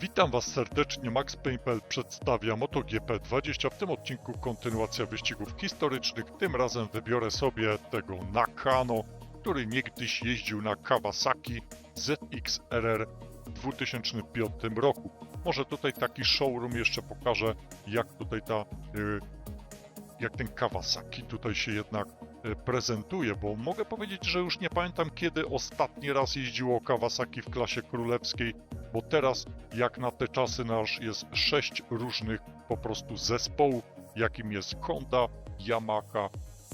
Witam Was serdecznie, Max Paypal przedstawia MotoGP 20. W tym odcinku kontynuacja wyścigów historycznych. Tym razem wybiorę sobie tego Nakano, który niegdyś jeździł na Kawasaki ZX-RR w 2005 roku. Może tutaj taki showroom jeszcze pokażę, jak tutaj ta, y, jak ten Kawasaki tutaj się jednak y, prezentuje, bo mogę powiedzieć, że już nie pamiętam kiedy ostatni raz jeździło Kawasaki w klasie królewskiej, bo teraz jak na te czasy nasz jest sześć różnych po prostu zespołów, jakim jest Honda, Yamaha,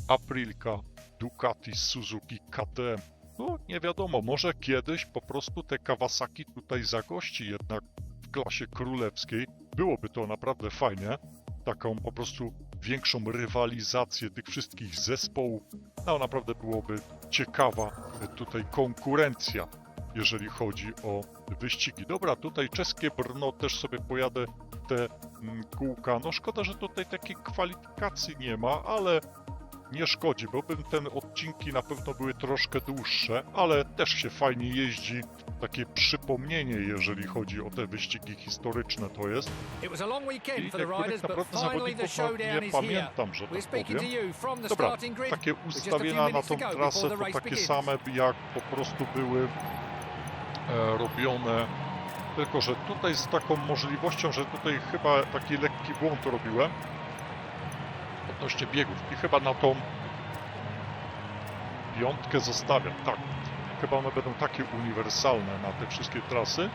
Aprilka, Ducati, Suzuki, KTM. No nie wiadomo, może kiedyś po prostu te Kawasaki tutaj zagości jednak w klasie królewskiej. Byłoby to naprawdę fajnie, taką po prostu większą rywalizację tych wszystkich zespołów. No naprawdę byłoby ciekawa tutaj konkurencja, jeżeli chodzi o wyścigi. Dobra, tutaj czeskie Brno też sobie pojadę te mm, kółka. No szkoda, że tutaj takiej kwalifikacji nie ma, ale nie szkodzi, bo bym ten odcinki na pewno były troszkę dłuższe, ale też się fajnie jeździ. Takie przypomnienie, jeżeli chodzi o te wyścigi historyczne to jest. I niektórych naprawdę zawodników nie pamiętam, że tak powiem. Dobra, takie ustawienia na tą trasę to takie same jak po prostu były robione. Tylko, że tutaj z taką możliwością, że tutaj chyba taki lekki błąd robiłem odnośnie biegów i chyba na tą piątkę zostawiam. Tak, chyba one będą takie uniwersalne na te wszystkie trasy.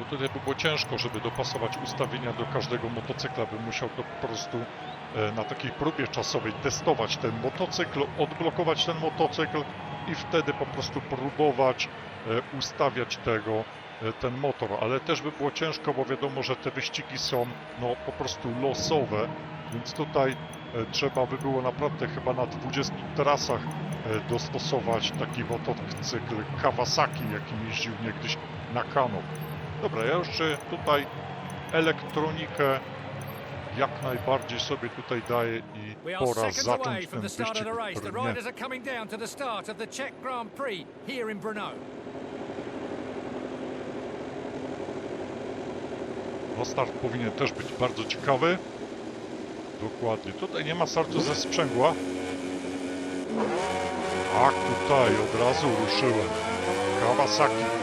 Bo tutaj by było ciężko, żeby dopasować ustawienia do każdego motocykla, bym musiał to po prostu e, na takiej próbie czasowej testować ten motocykl, odblokować ten motocykl i wtedy po prostu próbować e, ustawiać tego, e, ten motor, ale też by było ciężko, bo wiadomo, że te wyścigi są no po prostu losowe, więc tutaj trzeba by było naprawdę chyba na 20 trasach dostosować taki motocykl Kawasaki, jakim jeździł niegdyś Nakano. Dobra, ja już e, tutaj elektronikę jak najbardziej sobie tutaj daję i pora zacząć ten wyścig Brno. No start powinien też być bardzo ciekawy. Dokładnie. Tutaj nie ma startu ze sprzęgła. Ach, tutaj od razu ruszyłem. Kawasaki.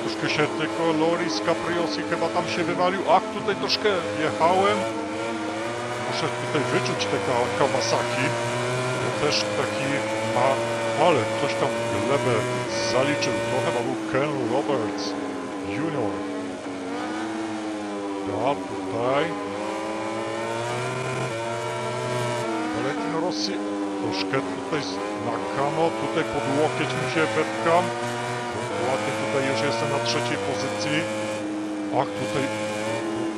Troszkę się tylko Loris Capriosi chyba tam się wywalił. Ach, tutaj troszkę jechałem. Muszę tutaj wyczuć te Ka- Kawasaki. To też taki ma, ale ktoś tam glebę zaliczył. To chyba był Ken Roberts Junior. Ja tutaj. Valentino Rossi troszkę tutaj z Nakano, tutaj pod łokieć mi się wepcham. Ładnie tutaj już jestem na trzeciej pozycji. Ach, tutaj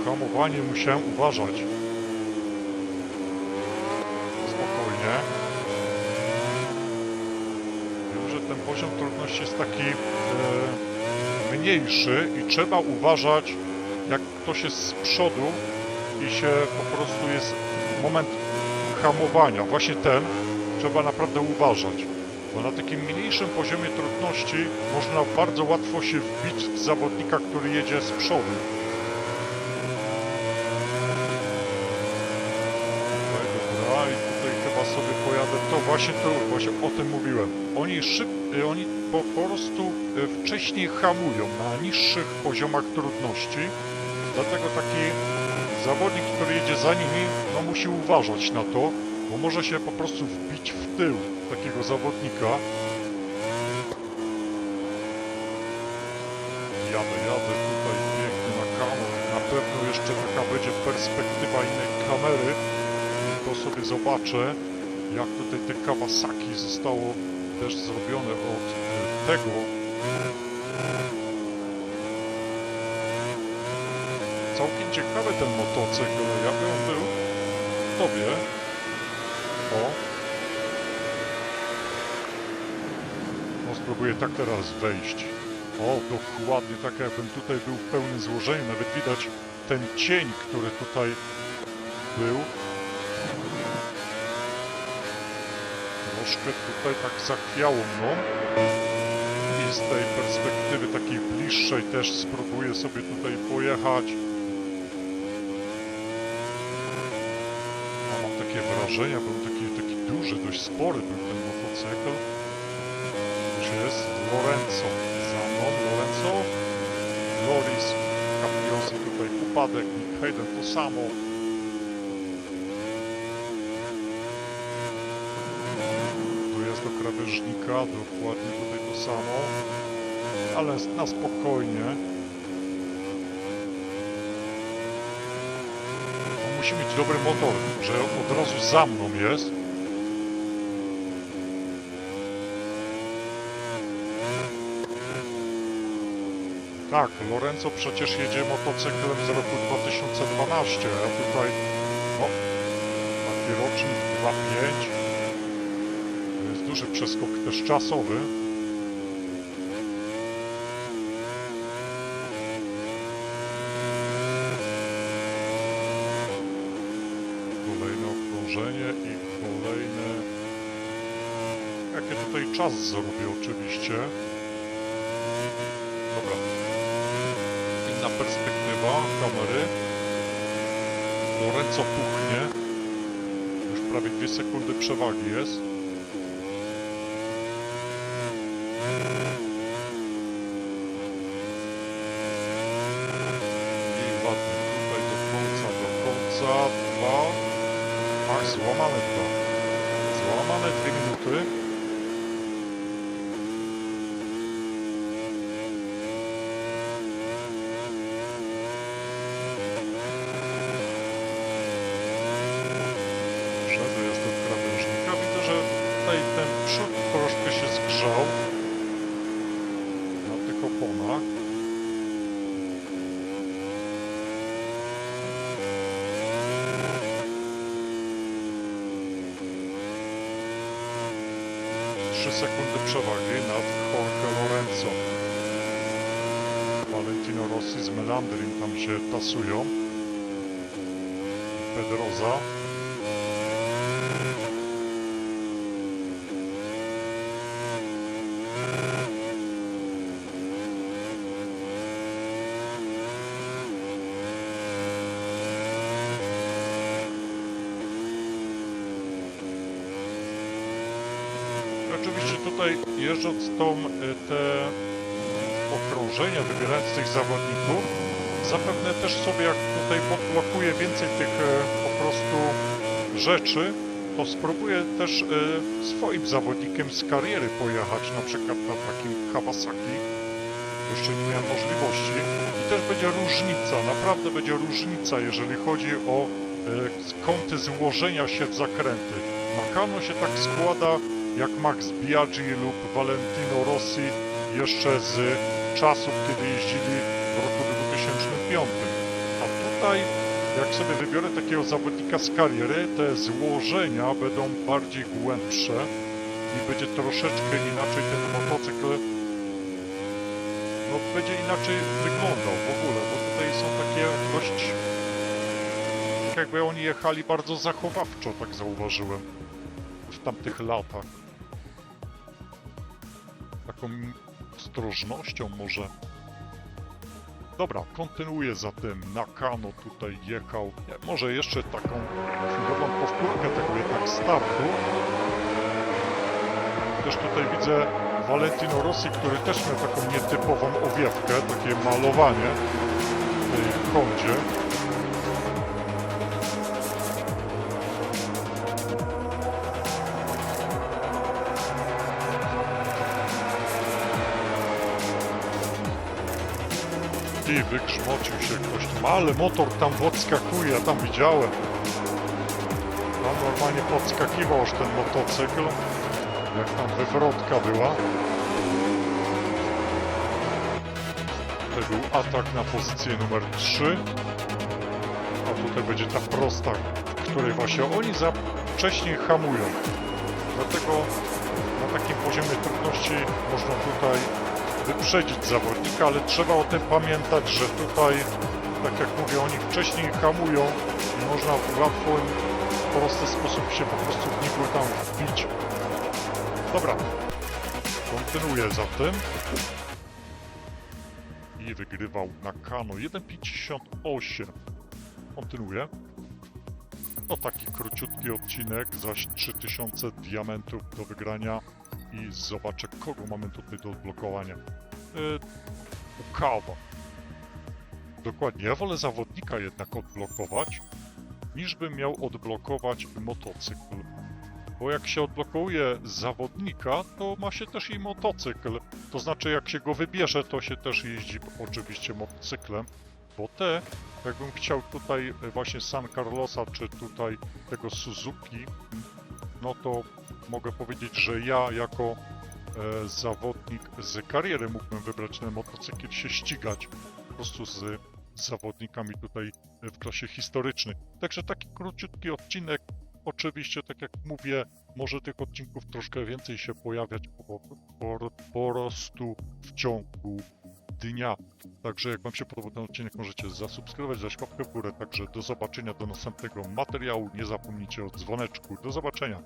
hamowanie musiałem uważać. Spokojnie. Wiem, że ten poziom trudności jest taki e, mniejszy i trzeba uważać, jak ktoś jest z przodu i się po prostu jest moment hamowania. Właśnie ten trzeba naprawdę uważać. Bo na takim mniejszym poziomie trudności można bardzo łatwo się wbić w zawodnika, który jedzie z przodu. Dobra, i tutaj chyba sobie pojadę. To właśnie to, właśnie o tym mówiłem. Oni szyb, y, oni po, prostu y, wcześniej hamują na niższych poziomach trudności. Dlatego taki zawodnik, który jedzie za nimi, no musi uważać na to, bo może się po prostu wbić w tył takiego zawodnika. Jadę, jadę tutaj piękny na kamerę. Na pewno jeszcze taka będzie perspektywa innej kamery. To sobie zobaczę, jak tutaj te Kawasaki zostało też zrobione od e, tego. Całkiem ciekawy ten motocykl. Ja bym był tobie. O. No spróbuję tak teraz wejść. O, dokładnie tak jakbym tutaj był w pełnym złożeniu. Nawet widać ten cień, który tutaj był. Troszkę tutaj tak zachwiało mną. I z tej perspektywy takiej bliższej też spróbuję sobie tutaj pojechać. A mam takie wrażenie, duży, dość spory był ten motocykl. Gdzie jest Lorenzo? Za mną Lorenzo. Loris, Capriosi tutaj upadek, Nick Hayden to samo. Tu jest do krawężnika, dokładnie tutaj to samo. Ale na spokojnie. On musi mieć dobry motor, że od razu za mną jest. Tak, Lorenzo przecież jedzie motocyklem z roku 2012, a tutaj no, taki rocznik 2.5. To jest duży przeskok też czasowy. Kolejne okrążenie i kolejne... Jakie tutaj czas zrobię oczywiście. Dobra. Inna perspektywa kamery. Lorenzo puchnie. Już prawie dwie sekundy przewagi jest. I ładnie tutaj do końca, do końca. Dwa. Ach, złamane dwa. Złamane dwie minuty. Szedł jest od krawężnika. Widzę, że tutaj ten przód troszkę się zgrzał na tych oponach. Trzy sekundy przewagi nad Jorge Lorenzo. Valentino Rossi z Melandrin tam się tasują. Pedroza. Oczywiście tutaj jeżdżąc tą, y, te okrążenia, wybierając tych zawodników, zapewne też sobie jak tutaj podblokuje więcej tych e, po prostu rzeczy, to spróbuję też e, swoim zawodnikiem z kariery pojechać, na przykład na takim Kawasaki. Jeszcze nie miałem możliwości. I też będzie różnica, naprawdę będzie różnica, jeżeli chodzi o e, kąty złożenia się w zakręty. Nakano się tak składa jak Max Biaggi lub Valentino Rossi jeszcze z czasów, kiedy jeździli w roku 2005. A tutaj, jak sobie wybiorę takiego zawodnika z kariery, te złożenia będą bardziej głębsze i będzie troszeczkę inaczej ten motocykl no, będzie inaczej wyglądał w ogóle, bo tutaj są takie dość jakby oni jechali bardzo zachowawczo, tak zauważyłem w tamtych latach. Taką ostrożnością może. Dobra, kontynuuję za tym. Nakano tutaj jechał. Nie, może jeszcze taką chwilową powtórkę tego jednak startu. Też tutaj widzę Valentino Rossi, który też miał taką nietypową owiewkę, takie malowanie wygrzmocił się ktoś. No, Ale motor tam podskakuje, ja tam widziałem. Tam normalnie podskakiwał już ten motocykl. Jak tam wywrotka była. To był atak na pozycję numer 3. A tutaj będzie ta prosta, w której właśnie oni za wcześnie hamują. Dlatego na takim poziomie trudności można tutaj wyprzedzić zawodnika, ale trzeba o tym pamiętać, że tutaj, tak jak mówię, oni wcześniej hamują i można w łatwy, prosty sposób się po prostu w niego tam wbić Dobra. Kontynuuję zatem. I wygrywał Nakano 1,58. Kontynuuję. No taki króciutki odcinek, zaś 3000 diamentów do wygrania i zobaczę kogo mamy tutaj do odblokowania. Yy, Ukawa. Dokładnie, ja wolę zawodnika jednak odblokować, niż bym miał odblokować motocykl. Bo jak się odblokuje zawodnika, to ma się też i motocykl. To znaczy, jak się go wybierze, to się też jeździ oczywiście motocyklem. Bo te, jakbym chciał tutaj właśnie San Carlosa, czy tutaj tego Suzuki, no to mogę powiedzieć, że ja jako e, zawodnik z kariery mógłbym wybrać ten motocykl się ścigać po prostu z zawodnikami tutaj w klasie historycznej. Także taki króciutki odcinek. Oczywiście, tak jak mówię, może tych odcinków troszkę więcej się pojawiać po, po, po prostu w ciągu dnia. Także jak Wam się podobał ten odcinek, możecie zasubskrybować, dać łapkę w górę. Także do zobaczenia do następnego materiału. Nie zapomnijcie o dzwoneczku. Do zobaczenia.